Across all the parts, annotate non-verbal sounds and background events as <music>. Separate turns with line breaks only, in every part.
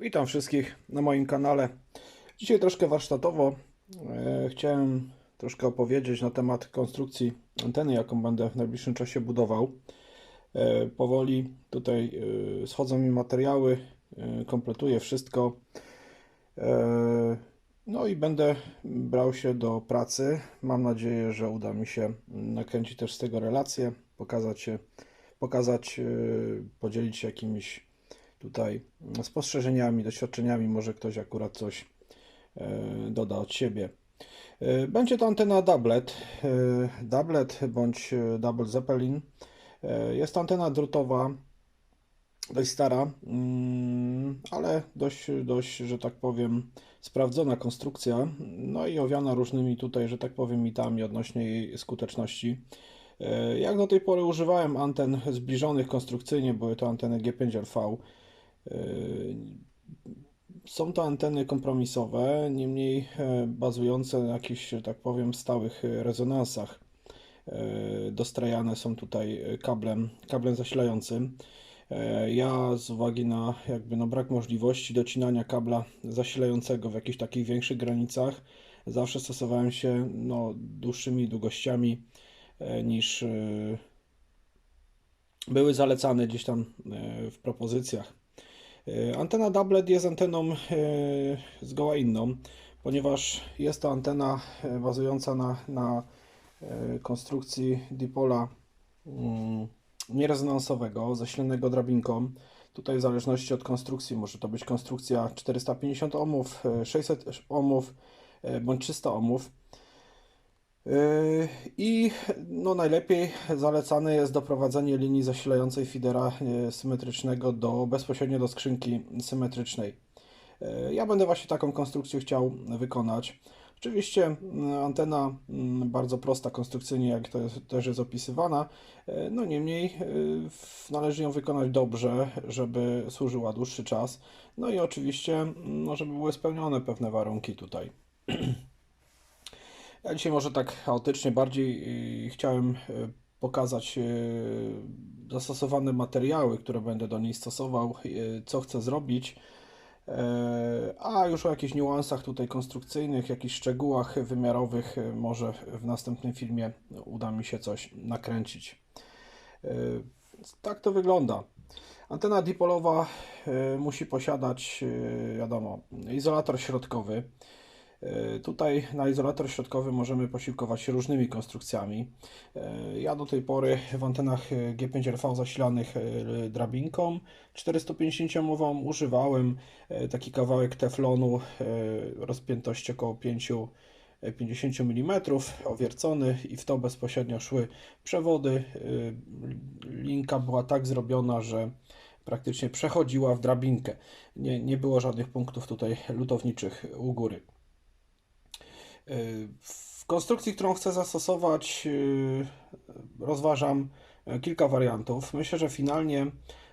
Witam wszystkich na moim kanale. Dzisiaj troszkę warsztatowo. E, chciałem troszkę opowiedzieć na temat konstrukcji anteny, jaką będę w najbliższym czasie budował. E, powoli tutaj e, schodzą mi materiały, e, kompletuję wszystko. E, no i będę brał się do pracy. Mam nadzieję, że uda mi się nakręcić też z tego relację, pokazać się, pokazać, e, podzielić się jakimiś tutaj spostrzeżeniami, doświadczeniami. Może ktoś akurat coś e, doda od siebie. E, Będzie to antena doublet, e, doublet bądź double zeppelin. Jest to antena drutowa, dość stara, mm, ale dość, dość, że tak powiem, sprawdzona konstrukcja. No i owiana różnymi tutaj, że tak powiem, mitami odnośnie jej skuteczności. Jak do tej pory używałem anten zbliżonych konstrukcyjnie, były to anteny G5LV. E, Są to anteny kompromisowe, niemniej e, bazujące na jakichś, że tak powiem, stałych e, rezonansach. E, Dostrajane są tutaj kablem, kablem zasilającym. Ja z uwagi na jakby no brak możliwości docinania kabla zasilającego w jakichś takich większych granicach, zawsze stosowałem się no, dłuższymi długościami niż były zalecane gdzieś tam w propozycjach. E, Antena doublet jest anteną e, zgoła inną, ponieważ jest to antena e, bazująca na, na konstrukcji dipola mm, nierezonansowego, zasilonego drabinką. Tutaj w zależności od konstrukcji może to być konstrukcja 450 ohmów, e, 600 ohmów bądź 300 ohmów. Yy, I no najlepiej zalecane jest doprowadzenie linii zasilającej feedera yy, symetrycznego do, bezpośrednio do skrzynki symetrycznej. Yy, Ja będę właśnie taką konstrukcję chciał wykonać. Oczywiście antena bardzo prosta konstrukcyjnie, jak to jest, też jest opisywana. No niemniej należy ją wykonać dobrze, żeby służyła dłuższy czas. No i oczywiście, no, żeby były spełnione pewne warunki tutaj. <clears throat> Ja dzisiaj może tak chaotycznie bardziej y, chciałem y, pokazać y, zastosowane materiały, które będę do niej stosował, co chcę zrobić, e, a już o jakichś niuansach tutaj konstrukcyjnych, jakichś szczegółach wymiarowych może w następnym filmie uda mi się coś nakręcić. Y, Tak to wygląda. Antena dipolowa musi posiadać, wiadomo, izolator środkowy. E, Tutaj na izolator środkowy możemy posiłkować się różnymi konstrukcjami. E, Ja do tej pory w antenach e, G5RV zasilanych e, drabinką 450-ohmową używałem taki kawałek teflonu rozpiętości około 5 e, 50 mm, owiercony i w to bezpośrednio szły przewody. Linka była tak zrobiona, że praktycznie przechodziła w drabinkę. Nie, nie było żadnych punktów tutaj lutowniczych u góry. W konstrukcji, którą chcę zastosować, yy, rozważam e, kilka wariantów. Myślę, że finalnie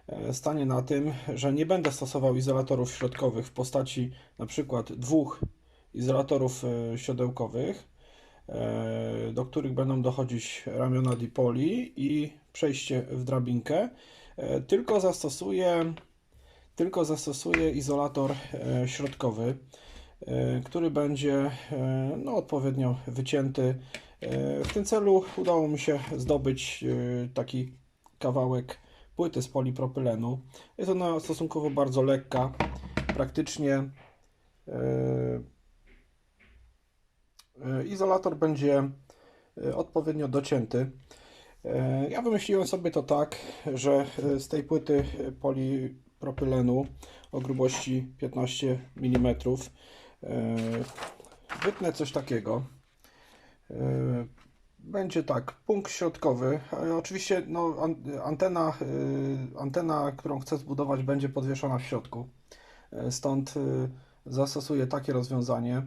e, stanie na tym, że nie będę stosował izolatorów środkowych w postaci na przykład dwóch izolatorów siodełkowych, do których będą dochodzić ramiona dipoli i przejście w drabinkę, tylko zastosuję, tylko zastosuję izolator środkowy który będzie e, no, odpowiednio wycięty. E, W tym celu udało mi się zdobyć e, taki kawałek płyty z polipropylenu. Jest ona stosunkowo bardzo lekka, praktycznie e, e, izolator będzie e, odpowiednio docięty. E, Ja wymyśliłem sobie to tak, że e, z tej płyty polipropylenu o grubości 15 mm e, wytnę coś takiego. E, Będzie tak, punkt środkowy. E, Oczywiście no, an- antena, e, antena, którą chcę zbudować, będzie podwieszona w środku. E, Stąd e, zastosuję takie rozwiązanie,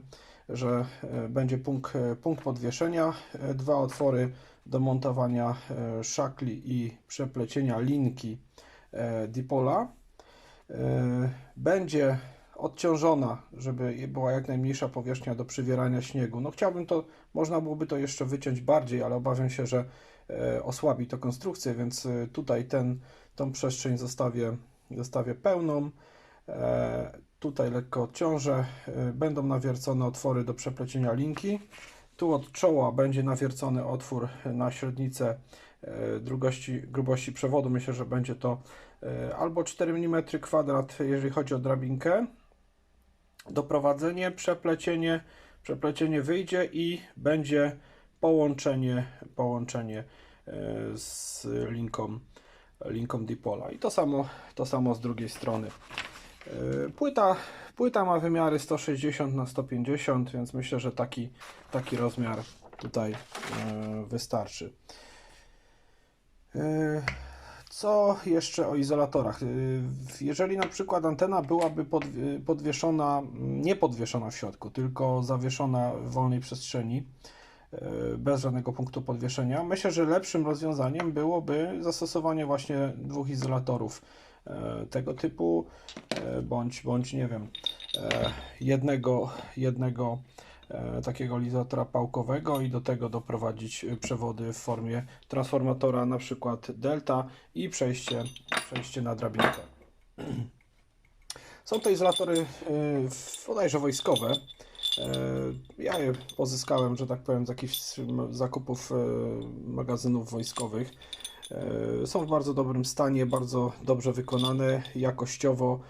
że e, będzie punkt, e, punkt podwieszenia, e, dwa otwory do montowania e, szakli i przeplecienia linki e, dipola. E, Będzie odciążona, żeby była jak najmniejsza powierzchnia do przywierania śniegu. No chciałbym to, można byłoby to jeszcze wyciąć bardziej, ale obawiam się, że e, osłabi to konstrukcję, więc e, tutaj ten, tą przestrzeń zostawię, zostawię pełną. E, Tutaj lekko odciążę. Będą nawiercone otwory do przeplecienia linki. Tu od czoła będzie nawiercony otwór na średnicę drugości, grubości przewodu. Myślę, że będzie to albo 4 mm kwadrat, jeżeli chodzi o drabinkę. Doprowadzenie, przeplecienie, przeplecienie wyjdzie i będzie połączenie, połączenie e, z linką, linką dipola. I to samo, to samo z drugiej strony. E, Płyta, płyta ma wymiary 160 na 150, więc myślę, że taki, taki rozmiar tutaj e, wystarczy. Co jeszcze o izolatorach? E, Jeżeli na przykład antena byłaby podw- podwieszona, nie podwieszona w środku, tylko zawieszona w wolnej przestrzeni, e, bez żadnego punktu podwieszenia, myślę, że lepszym rozwiązaniem byłoby zastosowanie właśnie dwóch izolatorów e, tego typu, bądź, bądź nie wiem, jednego, jednego takiego izolatora pałkowego i do tego doprowadzić e, przewody w formie transformatora, na przykład delta i przejście, przejście na drabinkę. Są to izolatory e, bodajże wojskowe. E, Ja je pozyskałem, że tak powiem, z jakichś zakupów e, magazynów wojskowych. E, Są w bardzo dobrym stanie, bardzo dobrze wykonane, jakościowo.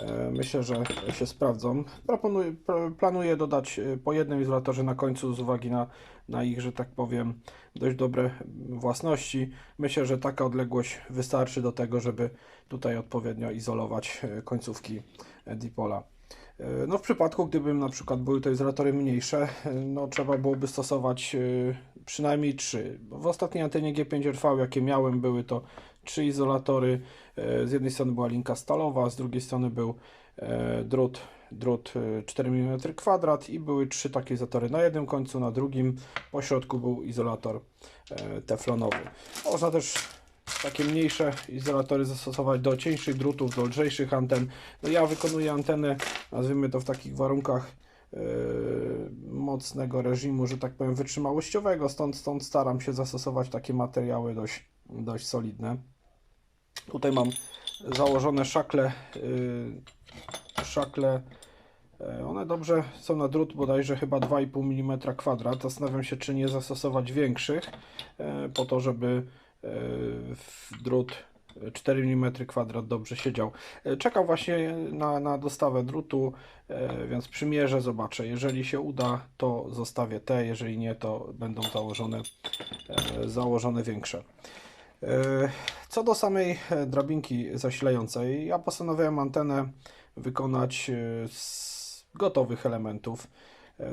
E, Myślę, że się sprawdzą. Proponuję, pl- planuję dodać e, po jednym izolatorze na końcu z uwagi na, na ich, że tak powiem, dość dobre własności. Myślę, że taka odległość wystarczy do tego, żeby tutaj odpowiednio izolować e, końcówki dipola. No w przypadku, gdybym na przykład były to izolatory mniejsze, no trzeba byłoby stosować przynajmniej trzy. W ostatniej antenie G5RV, jakie miałem, były to trzy izolatory. E, Z jednej strony była linka stalowa, z drugiej strony był e, drut, drut e, 4 mm kwadrat i były trzy takie izolatory na jednym końcu, na drugim. Po środku był izolator e, teflonowy. Można też takie mniejsze izolatory zastosować do cieńszych drutów, do lżejszych anten. No ja wykonuję antenę, nazwijmy to w takich warunkach e, mocnego reżimu, że tak powiem, wytrzymałościowego, stąd, stąd staram się zastosować takie materiały dość, dość solidne. Tutaj mam założone szakle, y, szakle e, one dobrze są na drut bodajże chyba 2,5 mm kwadrat. Zastanawiam się, czy nie zastosować większych, e, po to, żeby drut 4 mm kwadrat dobrze siedział. Czekał właśnie na, na dostawę drutu, więc przymierzę, zobaczę. Jeżeli się uda, to zostawię te, jeżeli nie, to będą założone, założone większe. E, Co do samej e, drabinki zasilającej, ja postanowiłem antenę wykonać e, z gotowych elementów.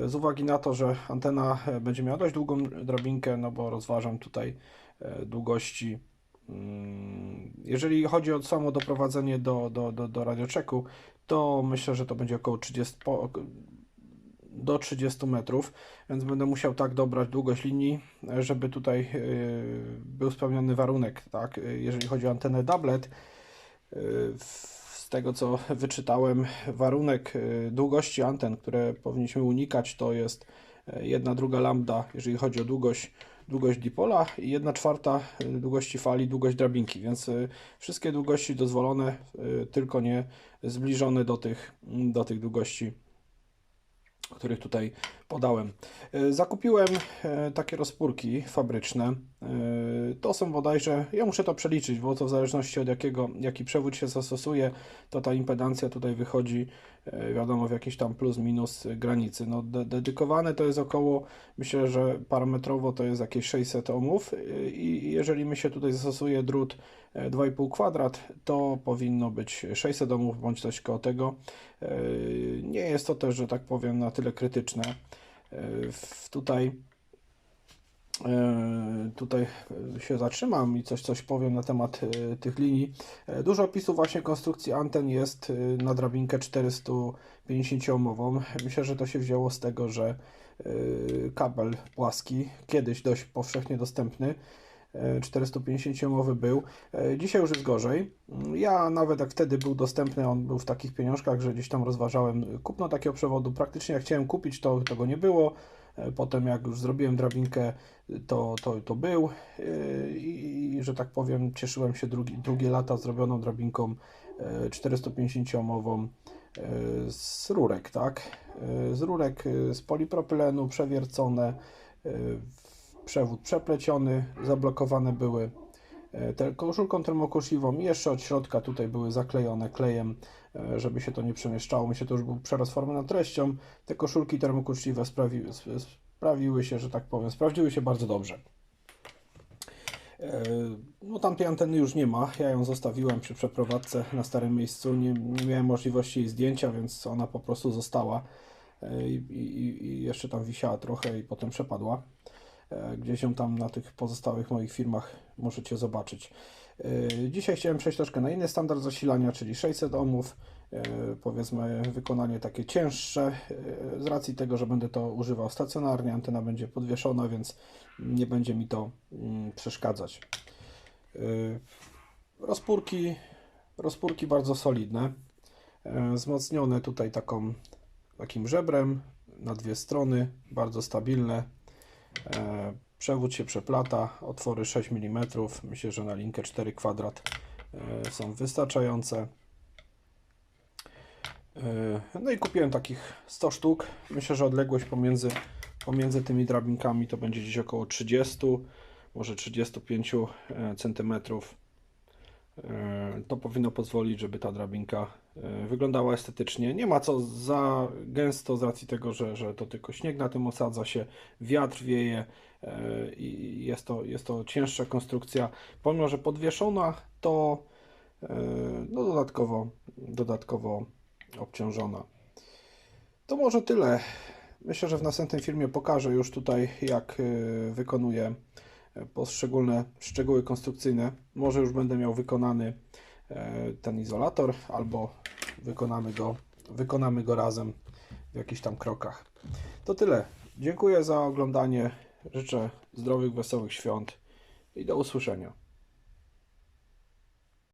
Z uwagi na to, że antena będzie miała dość długą drabinkę, no bo rozważam tutaj długości. mm, Jeżeli chodzi o samo doprowadzenie do, do, do, do radioczeku, to myślę, że to będzie około 30, po, do 30 metrów, więc będę musiał tak dobrać długość linii, żeby tutaj e, był spełniony warunek, tak? Jeżeli chodzi o antenę doublet, e, z tego co wyczytałem, warunek e, długości anten, które powinniśmy unikać, to jest e, jedna druga lambda, jeżeli chodzi o długość, długość dipola i jedna czwarta długości fali, długość drabinki, więc wszystkie długości dozwolone, tylko nie zbliżone do tych, do tych długości których tutaj podałem. E, Zakupiłem e, takie rozpórki fabryczne. E, To są bodajże, ja muszę to przeliczyć, bo to w zależności od jakiego, jaki przewód się zastosuje, to ta impedancja tutaj wychodzi, wiadomo, w jakiejś tam plus minus granicy. No, de dedykowane to jest około, myślę, że parametrowo to jest jakieś 600 ohmów e, i jeżeli mi się tutaj zastosuje drut e, 2,5 kwadrat, to powinno być 600 ohmów bądź coś koło tego. E, Nie jest to też, że tak powiem, na tyle krytyczne. E, Tutaj e, tutaj e, się zatrzymam i coś, coś powiem na temat e, tych linii. E, Dużo opisów właśnie konstrukcji anten jest na drabinkę 450 ohmową. Myślę, że to się wzięło z tego, że kabel płaski, kiedyś dość powszechnie dostępny, e, 450 ohmowy był. Dzisiaj już jest gorzej. Ja nawet jak wtedy był dostępny, on był w takich pieniążkach, że gdzieś tam rozważałem kupno takiego przewodu. Praktycznie jak chciałem kupić, to tego nie było. E, Potem jak już zrobiłem drabinkę, to, to, to był e, i, że tak powiem cieszyłem się drugi, drugie lata zrobioną drabinką e, 450-omową e, z rurek, tak? Z rurek z polipropylenu przewiercone, przewód przepleciony, zablokowane były koszulką termokoszliwą i jeszcze od środka tutaj były zaklejone klejem, e, żeby się to nie przemieszczało. Myślę, to już był przerost formy nad treścią. Te koszulki termokoszliwe sprawi, sp- sprawiły się, że tak powiem, sprawdziły się bardzo dobrze. E, No tamtej anteny już nie ma, ja ją zostawiłem przy przeprowadzce na starym miejscu, nie, nie miałem możliwości jej zdjęcia, więc ona po prostu została e, i, i, i jeszcze tam wisiała trochę i potem przepadła. E, Gdzieś ją tam na tych pozostałych moich firmach możecie zobaczyć. E, Dzisiaj chciałem przejść troszkę na inny standard zasilania, czyli 600 ohmów. E, Powiedzmy wykonanie takie cięższe, z racji tego, że będę to używał stacjonarnie, antena będzie podwieszona, więc nie będzie mi to mm, przeszkadzać. Rozpórki, rozpórki bardzo solidne, wzmocnione tutaj taką, takim żebrem na dwie strony, bardzo stabilne. E, Przewód się przeplata, otwory 6 mm. Myślę, że na linkę 4 kwadrat e, są wystarczające. E, No i kupiłem takich 100 sztuk. Myślę, że odległość pomiędzy, pomiędzy tymi drabinkami to będzie gdzieś około 30, może 35 cm. To powinno pozwolić, żeby ta drabinka e, wyglądała estetycznie. Nie ma co za gęsto z racji tego, że, że to tylko śnieg na tym osadza się, wiatr wieje e, i jest to, jest to cięższa konstrukcja. Pomimo, że podwieszona, to e, no dodatkowo, dodatkowo obciążona. To może tyle. Myślę, że w następnym filmie pokażę już tutaj, jak e, wykonuję e, poszczególne szczegóły konstrukcyjne. Może już będę miał wykonany e, ten izolator, albo wykonamy go, wykonamy go razem w jakichś tam krokach. To tyle. Dziękuję za oglądanie. Życzę zdrowych, wesołych świąt i do usłyszenia.